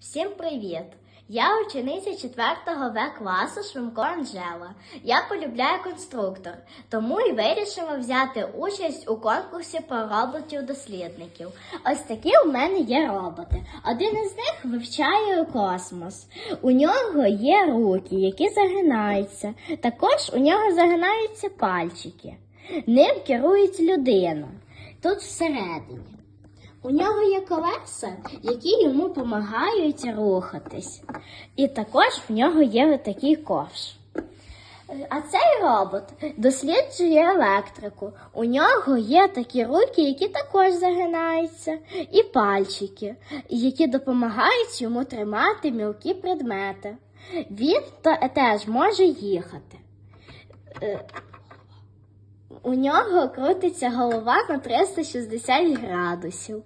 Всім привіт! Я учениця 4 В класу Швимко Анжела. Я полюбляю конструктор, тому і вирішила взяти участь у конкурсі про роботів-дослідників. Ось такі у мене є роботи. Один із них вивчає космос. У нього є руки, які загинаються. Також у нього загинаються пальчики. Ним керують людина. Тут всередині. У нього є колеса, які йому допомагають рухатись. І також в нього є такий ковш. А цей робот досліджує електрику. У нього є такі руки, які також загинаються, і пальчики, які допомагають йому тримати мілкі предмети. Він теж може їхати. Е, У нього крутиться голова на 360 градусів.